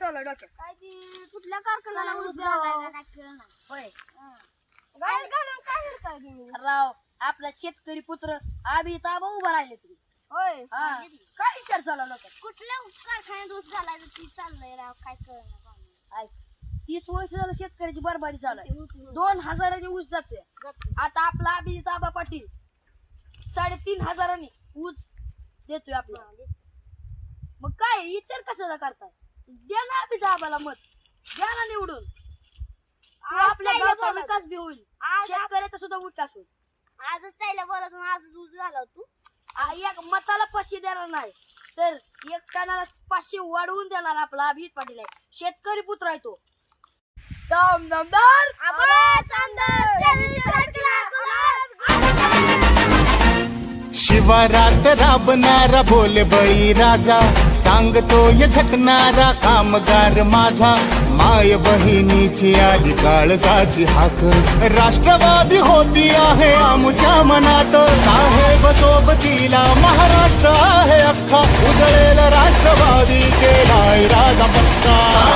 विचार चालू आहे डोक्यात काय ती कुठल्या कारखान्याला ऊस घालायला होय. गाडी घालून काय करताय तुम्ही? राव आपला शेतकरी पुत्र आबी ताबा उभा राहिले तुम्ही. होय. हा. काय विचार चालू आहे डोक्यात? कुठल्या कारखान्यात ऊस घालायचं ती चाललंय राव काय कळणार ऐक तीस वर्ष झालं शेतकऱ्याची बरबादी चालू आहे दोन हजारांनी ऊस जातोय. आता आपला अभिजित आबा पाटील साडेतीन हजारांनी ऊस देतोय आपला. मग काय विचार कशाला करताय? द्या ना आबाला मत. द्या ना निवडून. आपल्या त्याला गावचा बोलत. विकास बी होईल. आज शेतकऱ्याचा सुद्धा विकास होईल. आजच त्याला बोलत आणि आजच ऊस घालाव तू. आ, एक मताला पाचशे देणार नाही. तर एक कानाला पाचशे वाढवून देणार आपला अभिजित पाटील आहे. शेतकरी पुत्र आहे तो. दम दमदार आवाज आमदार. देवीची तारखेला शिवारात राबणारा बोल बळी राजा. सांगतोय झटणारा कामगार माझा. माय बहिणीची आली काळजाची हाक. राष्ट्रवादी होती आहे आमच्या मनात. साहेब सोबतीला महाराष्ट्र आहे अख्खा. उजळेल राष्ट्रवादी केलाय राजा पक्का.